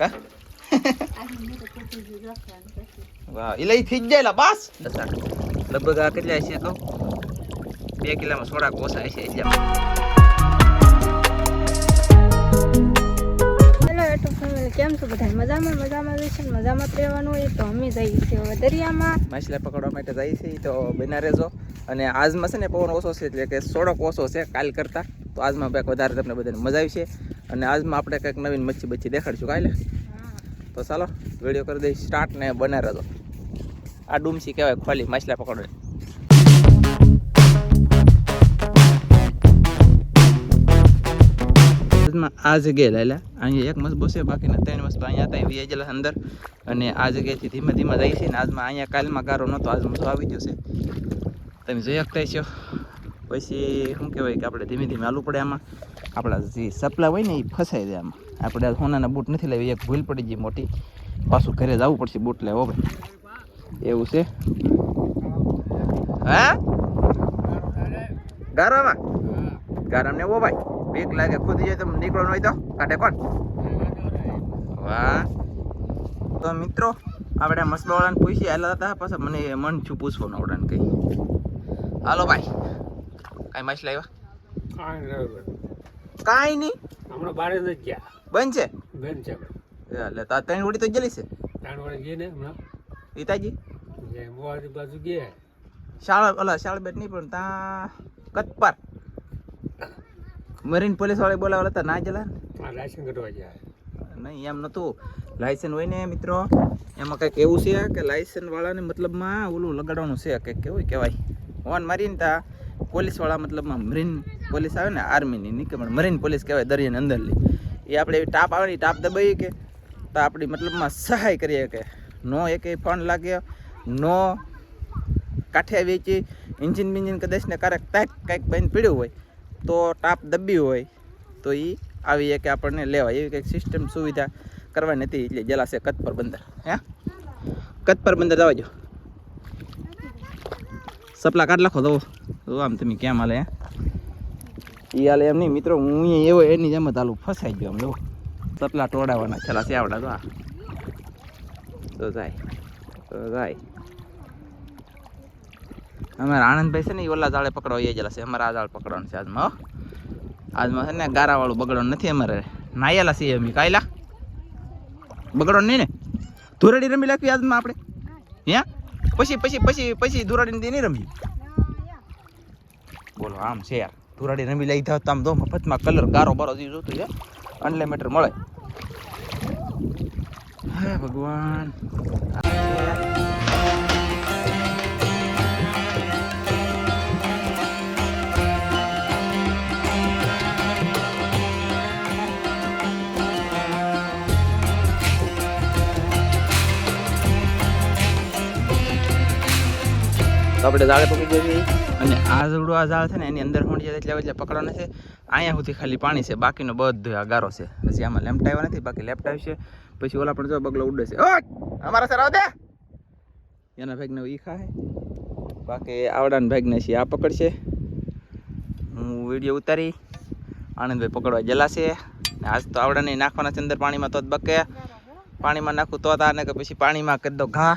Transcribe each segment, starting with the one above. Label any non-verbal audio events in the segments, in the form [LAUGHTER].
હા વાહ એટલે ઈ થઈ જાય લા બસ લગભગ આ કેટલા છે કહું બે કિલામાં સોડા કોસા છે એટલે કેમ છો બધા મજામાં મજામાં રહેશે ને મજામાં જ રહેવાનું હોય તો અમે જઈએ છીએ હવે દરિયામાં માછલા પકડવા માટે જાય છે તો બના રહેજો અને આજમાં છે ને પવન ઓછો છે એટલે કે સોડક ઓછો છે કાલ કરતાં તો આજમાં કંઈક વધારે તમને બધાને મજા આવી છે અને આજમાં આપણે કંઈક નવીન મચ્છી બચ્છી દેખાડશું કાલે. તો ચાલો વીડિયો કરી દઈ સ્ટાર્ટ ને બને રહેજો. આ ડુમસી કહેવાય ખોલી માછલા પકડવા આ જગ્યાએ લાયેલા અહીંયા એક મસ્ત બસે બાકીના ત્રણ મસ્ત અહીંયા હતા એવી ગયેલા અંદર. અને આ જગ્યાએથી ધીમે ધીમે જાય છે ને આજમાં અહીંયા કાલમાં ગારો નહોતો આજ મજો આવી ગયો છે. તમે જોઈ શકતા છો પછી શું કહેવાય કે આપણે ધીમે ધીમે હાલવું પડે આમાં. આપણા જે સપલા હોય ને એ ફસાઈ જાય આમાં. આપણે સોનાના બૂટ નથી લાવી એક ભૂલ પડી ગઈ મોટી. પાછું ઘરે જવું પડશે બૂટ લેવો ભાઈ એવું છે? હા? ગારામાં? ગારામ ને ઓ ભાઈ. બીક લાગે, ખુદ જાય તો નીકળવાનું હોય તો કાઢે કોણ? વાહ. તો મિત્રો, આપણે મસબાવાળાને પૂછી આવેલા હતા પાછા મને મન છું પૂછવાનું આવડાને કઈ. હાલો ભાઈ. કાંઈ માછ લાવ્યા કાંઈ નહીં? હમણાં બારે જ ગયા. બંધ છે બેન છે એટલે તા ત્રણ વડી તો જલી છે? ત્રણ વડી ગઈ ને હમણાં. પિતાજી જે મોવારી બાજુ ગયા. શાળા ઓલા શાળા બેટ નહીં પણ તા કતપાર. મરીન પોલીસવાળા બોલાવેલા હતા ના જલા લાયસન્સ કઢવા ગયા. નહીં એમ નતું લાયસન્સ હોય ને મિત્રો એમાં કંઈક એવું છે કે લાયસન્સ વાળાને મતલબમાં ઓલું લગાડવાનું છે કંઈક કેવું કહેવાય. ઓન મારીને તા પોલીસવાળા મતલબમાં મરીન પોલીસ આવે ને આર્મીની નહીં કે પણ મરીન પોલીસ કહેવાય દરિયાની અંદરની. એ આપણે એવી ટાપ આવે ને ટાપ દબાઈએ કે તો આપણી મતલબમાં સહાય કરીએ કે નો એકે ફંડ લાગે, નો કાંઠે વેચી ઇન્જિન બિન્જિન કદાચ ને ક્યારેક કાંઈક કાંઈક બંધ પીડ્યું હોય, તો ટાપ દબી હોય, તો એ આવી કે આપણને લેવાય. એવી કંઈક સિસ્ટમ સુવિધા કરવાની હતી, એટલે જલાશે કતપર બંદર. હે? કતપર બંદર જવા જો સપલા કાઢ લખો તો તો આમ તમે કેમ હાલે? એ હાલે એમ નહીં મિત્રો હું અહીંયા એવો એની જેમ જ હાલું ફસાઈ ગયો આમ જો. તપલા ટોડાવાના છેલ્લા આવડા તો આ. તો જાય તો જાય. અમારા આનંદભાઈ છે ને એ ઓલા જાળે પકડવા એ જલા છે. અમારે આ જાળ પકડવાનું છે આજમાં આજમાં છે ને ગારાવાળું બગડવાનું નથી અમારે. નાયેલા છીએ અમે કાયલા. બગડવાનું નહીં ને? ધોરડી રમી લાગવી આજમાં આપણે? હે? પછી પછી પછી પછી ધોરડીની નહીં રમી બોલો, આમ છે યાર. ધુરાડી રમી લઈ થાવ આમ દો મફતમાં કલર ગારો બારો જે જોતું છે અનલિમિટેડ મળે. હે ભગવાન. તો આપણે જાળે પકડી જઈએ અને આ જવડું આ જાળ છે ને, એની અંદર હોંડી એટલે એટલે પકડવાનું છે, અહીંયા સુધી ખાલી પાણી છે, બાકીનો બધો આ ગારો છે. પછી આમાં લેમ્ટ આવ્યા નથી, બાકી લેફ્ટ છે. પછી ઓલા પણ જો બગલો ઉડે છે. અમારા સર આવ એના ભાગને ઈ ખાય. બાકી આવડાના ભાગને છે, આ પકડશે. હું વીડિયો ઉતારી. આનંદભાઈ પકડવા જલાશે ને આજ તો આવડાને નાખવાના છે અંદર પાણીમાં તો જ બકે. પાણીમાં નાખું તો તાને કે પછી પાણીમાં કરી દો ઘા.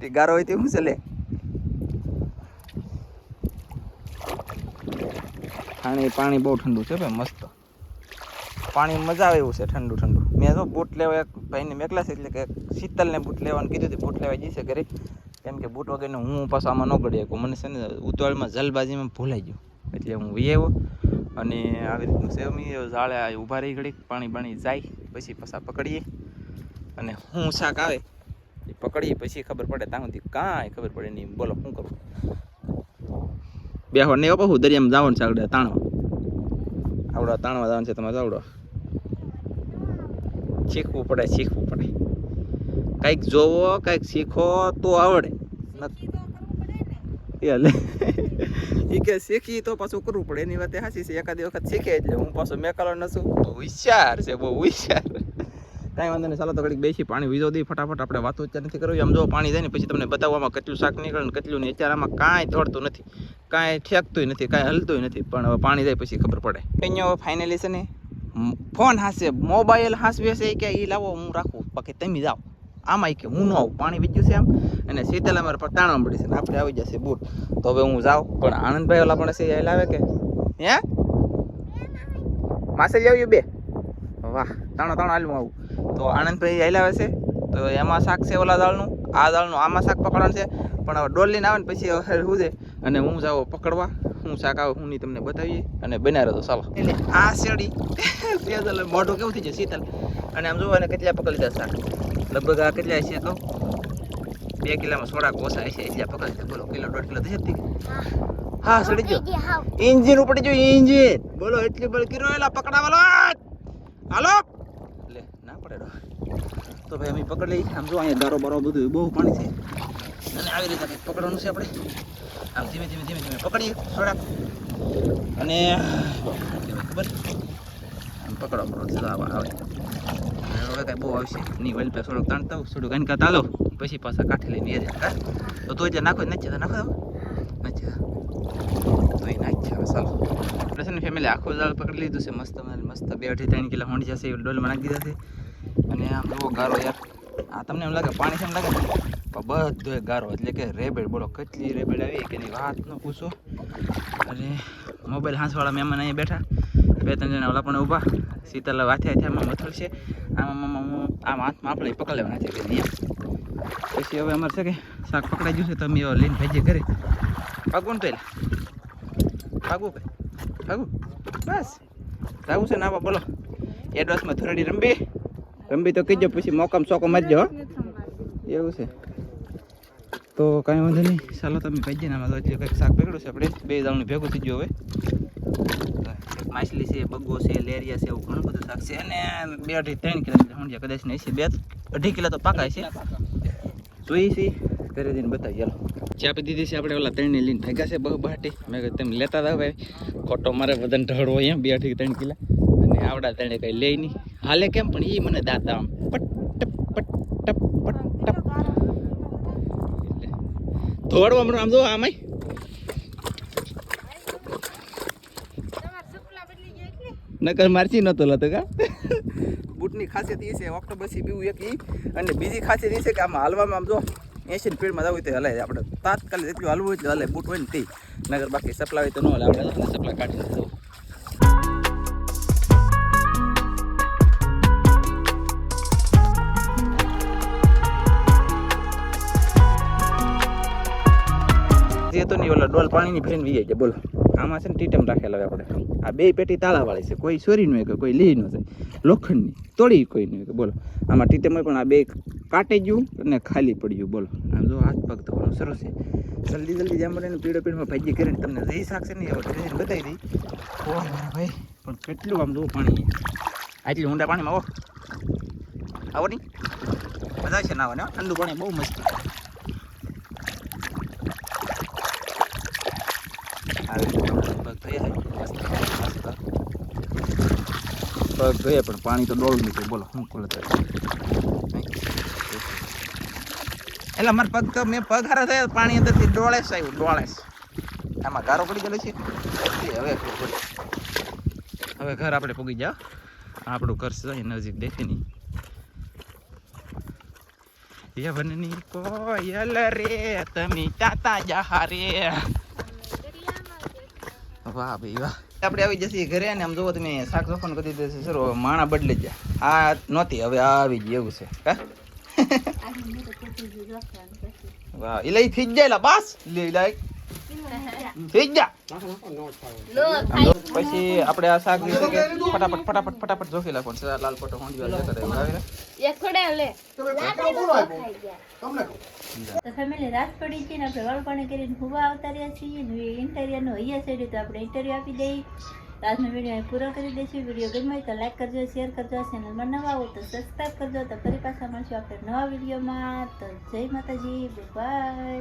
તે ગારો હોય તે શું છે લે. પાણી પાણી બહુ ઠંડુ છે ભાઈ, મસ્ત. પાણી મજા આવે એવું છે, ઠંડુ ઠંડુ. મેં જો બૂટ લેવા એક ભાઈને મેકલા છે, એટલે કે શીતલને બૂટ લેવાનું કીધું હતું, બૂટ લેવા જઈશે ઘરે. કેમ કે બૂટ વગરને હું પાછો આમાં ન ગળી શકું. મને છે ને ઉતાવળમાં જલબાજીમાં ભૂલાઈ ગયું. એટલે હું વી અને આવી રીતનું અમે. ઝાડે ઊભા રહી ઘડીક, પાણી પાણી જાય, પછી પાછા પકડીએ. અને હું શાક આવે. એ પકડીએ પછી ખબર પડે ત્યાં સુધી કાંઈ ખબર પડે નહીં. બોલો શું કરું? બે નહીં બાપુ દરિયામાં જવાનું છે આવડે તાણવા આવડો તાણવા જવાનું છે તમારે આવડો. શીખવું પડે શીખવું પડે. કંઈક જોવો કંઈક શીખો તો આવડે. એટલે એ કે શીખી તો પાછું કરવું પડે. એની વાત હાસી છે. એકાદી વખત શીખે એટલે હું પાછો મેકાલો નસું હોશિયાર છે બહુ હોશિયાર. કાંઈ વાંધો નહીં, ચાલો તો ઘડીક બેસી પાણી વીજો દઈ ફટાફટ, આપણે વાતો અત્યારે નથી કરવી આમ જો પાણી જાય ને પછી તમને બતાવવામાં કેટલું શાક નીકળે ને કેટલું નહીં. અત્યારે આમાં કાંઈ થોડતું નથી. કાંઈ ઠેકતું નથી, કાંઈ હલતું નથી, પણ હવે પાણી જાય પછી ખબર પડે. અહીંયા ફાઇનલી છે ને ફોન હાસે મોબાઈલ હાસવે છે કે એ લાવો, હું રાખું. બાકી તમે જાઓ. આમાં કે હું ન આવું. પાણી વીજ્યું છે આમ. અને શીતલ અમારે પર તાણવા મળી છે ને આપણે આવી જશે બૂટ તો હવે હું જાઉં. પણ આનંદભાઈ ઓલા પણ છે, એ લાવે કે? હે? માસે જ આવ્યું બે. વાહ, તાણો તાણો હાલવું આવું. તો આનંદભાઈ હેલાવે છે. તો એમાં શાક છે ઓલા દાળનું. આ દાળનું આમાં શાક પકડવાનું છે. પણ હવે ડોલ આવે ને પછી શું છે અને હું જાઉં પકડવા. હું શાક આવે હું નહીં તમને બતાવીએ. અને બનાવ્યો તો ચાલો. એટલે આ શેરડી [LAUGHS] શેરડી મોઢું કેવું થઈ જાય શીતલ. અને આમ જોવો ને કેટલા પકડી લીધા શાક. લગભગ આ કેટલા છે કહું બે કિલોમાં સોડા ઓછા છે એટલા પકડી લીધા. બોલો કિલો દોઢ કિલો થઈ જતી હા સડી ગયો. ઇન્જિન ઉપડી ગયું ઇન્જિન. બોલો એટલી બળ કર્યો એલા પકડાવાલો. હાલો. લે ના પડે ડો. તો ભાઈ અમે પકડી લઈ આમ જો અહીંયા ગારો બારો બધું બહુ પાણી છે. અને આવી રીતે પકડવાનું છે આપણે. આમ ધીમે ધીમે ધીમે ધીમે પકડીએ. થોડાક. અને ખબર? આમ પકડો પકડો. આવે આવે. હવે કાંઈ બહુ આવશે નહીં. વેલ પે થોડુંક તાણતા હોઉં, થોડુંક કાંઈ કાં તાલો. પછી પાછા કાંઠે લઈને એ જાય તો તો એટલે નાખો નથી નાખો નથી તો એ નાખ હવે, ચાલો. આપણે છે ને ફેમિલી આખું દાળ પકડી લીધું છે. મસ્ત મસ્ત બે અઢી ત્રણ કિલો હોંડી જશે, ડોલમાં નાખી દીધા છે. અને આમ જુઓ ગારો યાર. આ તમને એમ લાગે પાણી એમ લાગે પણ બધો ગારો, એટલે કે રેબેડ બોલો, કેટલી રેબેડ આવી કે એની વાત ન પૂછો. અને મોબાઈલ હાંસવાળા મહેમાન અહીંયા બેઠા. બે ત્રણ જણા ઓલા પણ ઊભા. શીતલ હાથે હાથે આમાં મથળ છે. આમાં આમાં હાથમાં આપણે પકડ લેવાના છે કે અહીંયા પછી હવે અમારે છે કે શાક પકડાઈ ગયું છે તમે હવે લઈને ભેજે ઘરે. ભાગવું ને પહેલાં? એલા ભાગવું કે? ભાગવું? બસ. જાવું છે ના બોલો. એડવાન્સમાં ધોરડી રંબી રંબી તો કીજો પછી મોકમ ચોકો મારજો એવું છે. તો કાંઈ વાંધો નહીં. ચાલો, તમે ભાઈ ને આમાં હજી કંઈક શાક પકડ્યું છે આપણે. બે દાણું ભેગું થઈ ગયું હવે. માછલી છે, બગો છે, લેરિયા છે, એવું ઘણું બધું શાક છે. અને બે અઢી ત્રણ કિલો સમજ્યા, કદાચ નહીં છે, બે અઢી કિલો તો પાકા છે. જોઈ છે, ઘરે જઈને બતાવી ચાલો ચાપી દીધી છે આપણે ઓલા ત્રણની લઈને ભેગા છે બહુ બહાટી મેં કીધું, તમે લેતા હતા ભાઈ ખોટો મારે વજન ઢળવો અહીંયા, બે અઢી ત્રણ કિલા. અને આવડા ત્રણે કંઈ લે નહીં. હાલે કેમ પણ એ મને દાતા આમ પટ પટ ટપ પટ ટપ. થોડું હમણાં આમ જો આમાંય નકર મારચી નતો લતો કા? બૂટની ખાસિયત એ છે ઓક્ટોબસી બીવું એક ઈ. અને બીજી ખાસિયત એ છે કે આમાં હાલવામાં આમ જો એસી ફિલ્ડમાં જવું તો હલાય. આપણે તાત્કાલિક જેટલું હાલવું હોય એટલે હલાય. બૂટ હોય ને તે. નગર બાકી સપ્લાય હોય તો ન હલે આપણે સપ્લાય કાઢીને જવું જે તો નહીં, ઓલા ડોલ પાણીની ભરીને વી જાય બોલો. આમાં છે ને ટીટમ રાખેલા હવે આપણે. આ બે પેટી તાળાવાળી છે, કોઈ ચોરી નહીં કે કોઈ લઈ ન જાય લોખંડની, તોડી કોઈ નહીં કે, બોલો. આમાં ટીટમ પણ આ બે કાટી ગયું અને ખાલી પડ્યું, બોલો. આમ જો હાથ પગ ધોવાનું સરસ છે. જલ્દી જલ્દી જેમ બને પીળો પીળમાં ભાજી કરીને તમને જઈ શકશે નહીં ઘરે જઈને બતાવી દઈ. ભાઈ, પણ કેટલું આમ જો પાણી આટલી ઊંડા પાણીમાં આવો આવો નહીં. બધા છે નાવાને. ઠંડુ પાણી બહુ મસ્ત. પગ ધોયા છે પણ પાણી તો ડોળ નીકળે બોલો શું કોલ એટલે મારા પગ તો મેં પગ હારા થયા પાણી અંદરથી ડોળે છે આવ્યું ડોળે જ. આમાં ગારો પડી ગયેલો છે. હવે હવે ઘર આપણે પૂગી જાઓ. આપણું ઘર છે નજીક દેખે નહીં યવનની કોયલ રે તમે તાતા જહા રે. વાહ ભાઈ વાહ. આપણે આવી જશે ઘરે ને આમ જોવો તમે શાક ચોખાનું કરી દેશે સર માણા બદલી જ આ નહોતી હવે આ આવી ગઈ એવું છે. વાહ એ લઈ થઈ જ જાય લા બસ. લે લાય થઈ જા પછી આપણે આ શાક ફટાફટ ફટાફટ ફટાફટ જોખી લાખો છે લાલ પટો હોંડી જતા રહે આવે એક થોડે લે તો ફેમિલી રાત પડી છે ને આપણે વાળપાણી કરીને ખૂબ આવતા રહ્યા છીએ. ને ઇન્ટરવ્યુનો અહીંયા સાઈડ તો આપણે ઇન્ટરવ્યુ આપી દઈએ. આજનો વીડિયો પૂરો કરી દઈશું. વીડિયો ગમે હોય તો લાઈક કરજો શેર કરજો. ચેનલમાં નવા હો તો સબસ્ક્રાઈબ કરજો. તો ફરી પાછા મળશું આપણે નવા વિડીયોમાં તો જય માતાજી. બાય